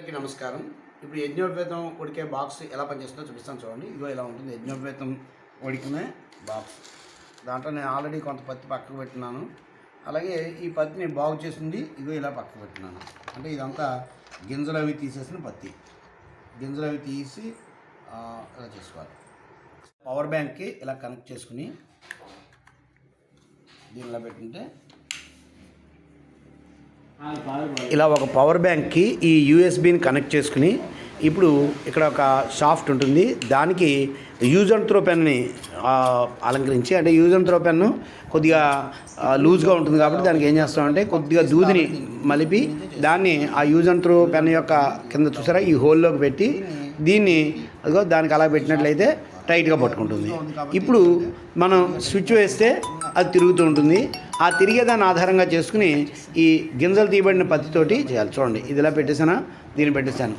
అందరికీ నమస్కారం. ఇప్పుడు యజ్ఞోపేతం ఉడికే బాక్స్ ఎలా పనిచేస్తుందో చూపిస్తాను చూడండి. ఇదిగో ఇలా ఉంటుంది. యజ్ఞోపేతం ఉడికిన బాక్స్. దాంట్లో నేను ఆల్రెడీ కొంత పత్తి పక్కకు పెట్టినాను. అలాగే ఈ పత్తిని బాగు చేసింది ఇదిగో ఇలా పక్కకు పెట్టినాను. అంటే ఇదంతా గింజలు అవి తీసేసిన పత్తి. గింజలు అవి తీసి ఇలా చేసుకోవాలి. పవర్ బ్యాంక్కి ఇలా కనెక్ట్ చేసుకుని దీనిలో పెట్టుంటే ఇలా ఒక పవర్ బ్యాంక్కి ఈ యూఎస్బిని కనెక్ట్ చేసుకుని ఇప్పుడు ఇక్కడ ఒక షాఫ్ట్ ఉంటుంది. దానికి యూజ్ అండ్ త్రో పెన్ని అలంకరించి అంటే యూజ్ అండ్ త్రో పెన్ను కొద్దిగా లూజ్గా ఉంటుంది కాబట్టి దానికి ఏం చేస్తామంటే కొద్దిగా దూదిని మలిపి దాన్ని ఆ యూజ్ అండ్ త్రో పెన్ యొక్క కింద చూసారా? ఈ హోల్లోకి పెట్టి దీన్ని అదిగో దానికి అలా పెట్టినట్లయితే టైట్గా పట్టుకుంటుంది. ఇప్పుడు మనం స్విచ్ వేస్తే అది తిరుగుతూ ఉంటుంది. ఆ తిరిగే దాన్ని ఆధారంగా చేసుకుని ఈ గింజలు తీయబడిన పత్తితోటి చేయాలి. చూడండి ఇదిలా పెట్టేసాను పెట్టేసానా దీన్ని పెట్టేశాను.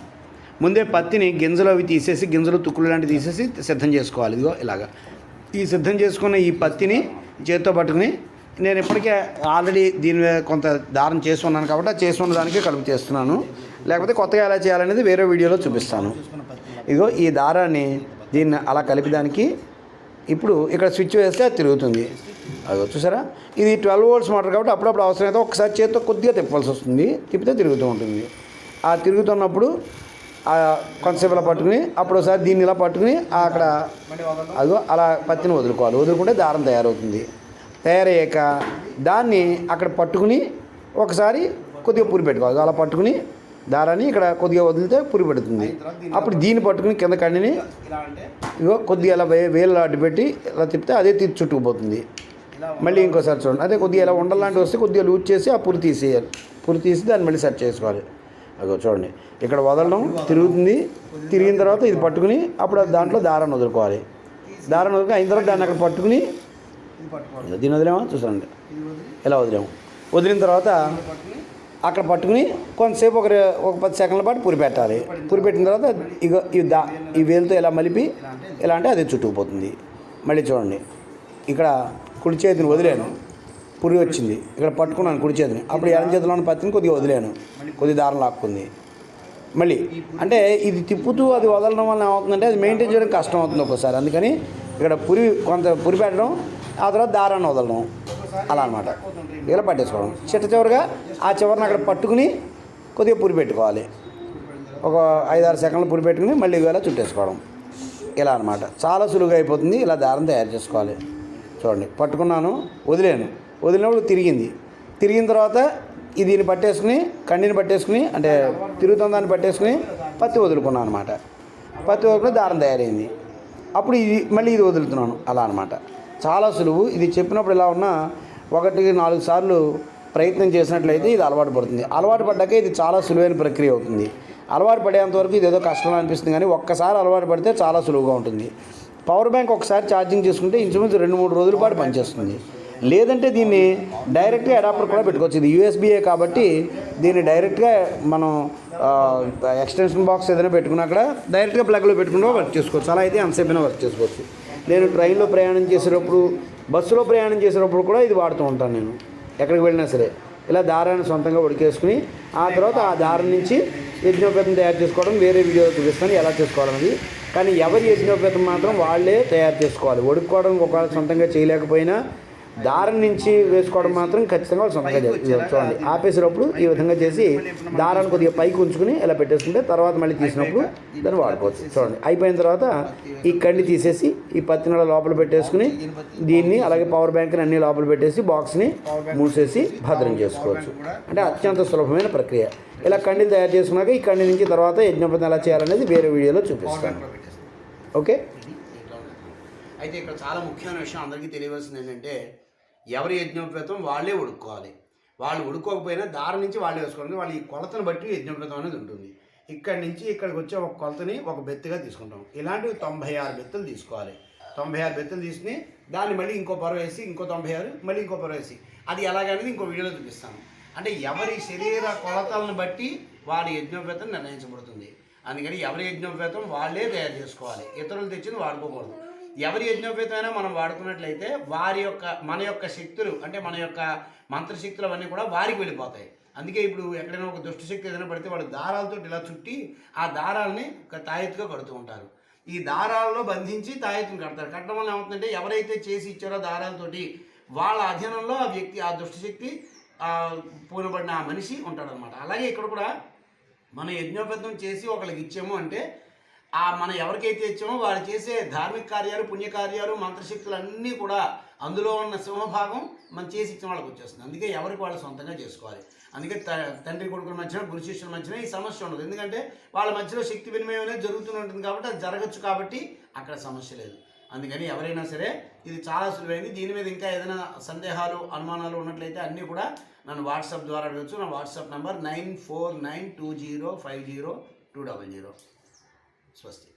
ముందే పత్తిని గింజలు అవి తీసేసి గింజలు తుక్కులు లాంటివి తీసేసి సిద్ధం చేసుకోవాలి. ఇదిగో ఇలాగా. ఈ సిద్ధం చేసుకున్న ఈ పత్తిని చేత్తో పట్టుకుని నేను ఇప్పటికే ఆల్రెడీ దీని కొంత దారం చేసి ఉన్నాను కాబట్టి ఆ చేసి ఉన్న దానికి కలుపు చేస్తున్నాను. లేకపోతే కొత్తగా ఎలా చేయాలనేది వేరే వీడియోలో చూపిస్తాను. ఇదిగో ఈ దారాన్ని దీన్ని అలా కలిపిదానికి ఇప్పుడు ఇక్కడ స్విచ్ వేస్తే అది తిరుగుతుంది. అది చూసారా? ఇది ట్వెల్వ్ వోల్ట్స్ మోటార్ కాబట్టి అప్పుడప్పుడు అవసరమైతే ఒకసారి చేతితో కొద్దిగా తిప్పాల్సి వస్తుంది. తిప్పితే తిరుగుతూ ఉంటుంది. ఆ తిరుగుతున్నప్పుడు ఆ కొంతసేపు ఇలా పట్టుకుని అప్పుడు ఒకసారి దీన్ని ఇలా పట్టుకుని అక్కడ అదిగో అలా పత్తిని వదులుకోవాలి. వదులుకుంటే దారం తయారవుతుంది. తయారయ్యాక దాన్ని అక్కడ పట్టుకుని ఒకసారి కొద్దిగా పురి పెట్టుకోవాలి. అలా పట్టుకుని దారాన్ని ఇక్కడ కొద్దిగా వదిలితే పురి పెడుతుంది. అప్పుడు దీన్ని పట్టుకుని కింద కండిని ఇగో కొద్దిగా ఇలా వే వేలు అడ్డు పెట్టి ఇలా తిప్పితే అదే తీసి చుట్టుకుపోతుంది. మళ్ళీ ఇంకోసారి చూడండి. అదే కొద్దిగా ఇలా ఉండలాంటివి వస్తే కొద్దిగా లూజ్ చేసి ఆ పురి తీసేయాలి. పురి తీసి దాన్ని మళ్ళీ సెట్ చేసుకోవాలి. అగో చూడండి. ఇక్కడ వదలడం తిరుగుతుంది. తిరిగిన తర్వాత ఇది పట్టుకుని అప్పుడు అది దాంట్లో దారాన్ని వదులుకోవాలి. దారాన్ని వదులుకొని అయిన తర్వాత దాన్ని అక్కడ పట్టుకుని దీన్ని వదిలేమా? చూసండి ఇలా వదిలేము? వదిలిన తర్వాత అక్కడ పట్టుకుని కొంతసేపు ఒక ఒక పది సెకండ్ల పాటు పురి పెట్టాలి పురి పెట్టిన తర్వాత ఇక ఈ దా ఈ వేలుతో ఇలా మలిపి ఇలా అంటే అది చుట్టుకుపోతుంది మళ్ళీ చూడండి. ఇక్కడ కుడి చేతిని వదిలేను. పురి వచ్చింది. ఇక్కడ పట్టుకున్నాను కుడి చేతిని. అప్పుడు ఎడం చేతిలో ఉన్న పత్తిని కొద్దిగా వదిలేను. కొద్ది దారం లాక్కుంది. మళ్ళీ అంటే ఇది తిప్పుతూ అది వదలడం వల్ల ఏమవుతుందంటే అది మెయింటైన్ చేయడం కష్టం అవుతుంది ఒక్కోసారి. అందుకని ఇక్కడ పురి కొంత పురి పెట్టడం ఆ తర్వాత దారాన్ని వదలడం. అలా అనమాట ఇలా పట్టేసుకోవడం. చిట్ట చివరిగా ఆ చివరిని అక్కడ పట్టుకుని కొద్దిగా పురి పెట్టుకోవాలి. ఒక ఐదారు సెకండ్లు పురి పెట్టుకుని మళ్ళీ ఇవాళ చుట్టేసుకోవడం. ఇలా అనమాట చాలా సులువుగా అయిపోతుంది. ఇలా దారం తయారు చేసుకోవాలి. చూడండి పట్టుకున్నాను వదిలేను. వదిలినప్పుడు తిరిగింది. తిరిగిన తర్వాత ఇది దీన్ని పట్టేసుకుని కండిని పట్టేసుకుని అంటే తిరుగుతున్న దాన్ని పట్టేసుకుని పత్తి వదులుకున్నాను అనమాట పత్తి వదులుకుని దారం తయారైంది. అప్పుడు ఇది మళ్ళీ ఇది వదులుతున్నాను. అలా అనమాట చాలా సులువు. ఇది చెప్పినప్పుడు ఇలా ఉన్నా ఒకటికి నాలుగు సార్లు ప్రయత్నం చేసినట్లయితే ఇది అలవాటు పడుతుంది. అలవాటు పడ్డాక ఇది చాలా సులువైన ప్రక్రియ అవుతుంది. అలవాటు పడేంత వరకు ఇది ఏదో కష్టం అనిపిస్తుంది కానీ ఒక్కసారి అలవాటు పడితే చాలా సులువుగా ఉంటుంది. పవర్ బ్యాంక్ ఒకసారి ఛార్జింగ్ చేసుకుంటే ఇంచుమించు రెండు మూడు రోజుల పాటు పనిచేస్తుంది. లేదంటే దీన్ని డైరెక్ట్గా అడాప్టర్ కూడా పెట్టుకోవచ్చు. ఇది యూఎస్బీఏ కాబట్టి దీన్ని డైరెక్ట్గా మనం ఎక్స్టెన్షన్ బాక్స్ ఏదైనా పెట్టుకున్నా అక్కడ డైరెక్ట్గా ప్లగ్లో పెట్టుకుంటూ వర్క్ చేసుకోవచ్చు. అలా అయితే అంతసేపైనా వర్క్ చేసుకోవచ్చు. నేను ట్రైన్లో ప్రయాణం చేసేటప్పుడు బస్సులో ప్రయాణం చేసేటప్పుడు కూడా ఇది వాడుతూ ఉంటాను నేను. ఎక్కడికి వెళ్ళినా సరే. ఇలా దారాన్ని సొంతంగా ఉడికేసుకుని ఆ తర్వాత ఆ దారం నుంచి యజ్ఞోపేతం తయారు చేసుకోవడం వేరే వీడియో చూపిస్తాను ఎలా చేసుకోవాలన్నది కానీ ఎవరి యజ్ఞోపేతం మాత్రం వాళ్ళే తయారు చేసుకోవాలి. ఒడుక్కోవడం ఒకవేళ సొంతంగా చేయలేకపోయినా దారం నుంచి వేసుకోవడం మాత్రం ఖచ్చితంగా వాళ్ళు సొంతంగా చూడండి. ఆపేసినప్పుడు ఈ విధంగా చేసి దారాన్ని కొద్దిగా పైకి ఉంచుకుని ఇలా పెట్టేసుకుంటే తర్వాత మళ్ళీ తీసినప్పుడు దాన్ని వాడుకోవచ్చు. చూడండి. అయిపోయిన తర్వాత ఈ కండి తీసేసి ఈ పత్తిని అలా లోపల పెట్టేసుకుని దీన్ని అలాగే పవర్ బ్యాంక్ని అన్ని లోపల పెట్టేసి బాక్స్ని మూసేసి భద్రం చేసుకోవచ్చు. అంటే అత్యంత సులభమైన ప్రక్రియ. ఇలా కండిలు తయారు చేసుకున్నాక ఈ కండి నుంచి తర్వాత యజ్ఞోపతం ఎలా చేయాలనేది వేరే వీడియోలో చూపిస్తాను. ఓకే? అయితే ఇక్కడ చాలా ముఖ్యమైన విషయం అందరికీ తెలియవలసింది ఏంటంటే ఎవరి యజ్ఞోపేతం వాళ్ళే ఉడుక్కోవాలి. వాళ్ళు ఉడుకోకపోయినా దారి నుంచి వాళ్ళే వేసుకోవాలి. వాళ్ళు ఈ కొలతను బట్టి యజ్ఞోపేతం అనేది ఉంటుంది. ఇక్కడి నుంచి ఇక్కడికి వచ్చే ఒక కొలతని ఒక బెత్తగా తీసుకుంటాం. ఇలాంటివి తొంభై ఆరు బెత్తులు తీసుకోవాలి. తొంభై ఆరు బెత్తులు తీసుకుని దాన్ని మళ్ళీ ఇంకో పొర వేసి ఇంకో తొంభై ఆరు మళ్ళీ ఇంకో పొర వేసి. అది ఎలాగనేది ఇంకో వీడియోలో చూపిస్తాను. అంటే ఎవరి శరీర కొలతలను బట్టి వారి యజ్ఞోపేతం నిర్ణయించబడుతుంది. అందుకని ఎవరి యజ్ఞోపేతం వాళ్ళే తయారు చేసుకోవాలి. ఇతరులు తెచ్చింది వాడుకోకూడదు. ఎవరి యజ్ఞోపేతమైనా మనం వాడుకున్నట్లయితే వారి యొక్క మన యొక్క శక్తులు అంటే మన యొక్క మంత్రశక్తులు అవన్నీ కూడా వారికి వెళ్ళిపోతాయి. అందుకే ఇప్పుడు ఎక్కడైనా ఒక దుష్టశక్తి ఏదైనా పడితే వాళ్ళు దారాలతో ఇలా చుట్టి ఆ దారాలని ఒక తాయెత్తుగా కడుతూ ఉంటారు. ఈ దారాలలో బంధించి తాయెత్తుని కడతారు. కట్టడం వల్ల ఏమవుతుందంటే ఎవరైతే చేసి ఇచ్చారో దారాలతోటి వాళ్ళ అధీనంలో ఆ వ్యక్తి ఆ దుష్టశక్తి పూనబడిన ఆ మనిషి ఉంటాడనమాట. అలాగే ఇక్కడ కూడా మనం యజ్ఞోపేతం చేసి ఒకరికి ఇచ్చాము అంటే ఆ మనం ఎవరికైతే ఇచ్చామో వాళ్ళు చేసే ధార్మిక కార్యాలు పుణ్యకార్యాలు మంత్రశక్తులు అన్నీ కూడా అందులో ఉన్న సింహభాగం మనం చేసి ఇచ్చిన వాళ్ళకి వచ్చేస్తుంది. అందుకే ఎవరికి వాళ్ళు సొంతంగా చేసుకోవాలి. అందుకే త- తండ్రి కొడుకుల మధ్యన గురు శిష్యుల మధ్యన ఈ సమస్య ఉండదు. ఎందుకంటే వాళ్ళ మధ్యలో శక్తి వినిమయం అనేది జరుగుతూ ఉంటుంది కాబట్టి అది జరగచ్చు కాబట్టి అక్కడ సమస్య లేదు. అందుకని ఎవరైనా సరే ఇది చాలా సులువైంది. దీని మీద ఇంకా ఏదైనా సందేహాలు అనుమానాలు ఉన్నట్లయితే అన్నీ కూడా నన్ను వాట్సాప్ ద్వారా అడగచ్చు. నా WhatsApp number nine four nine two zero five zero two double zero. स्वस्ति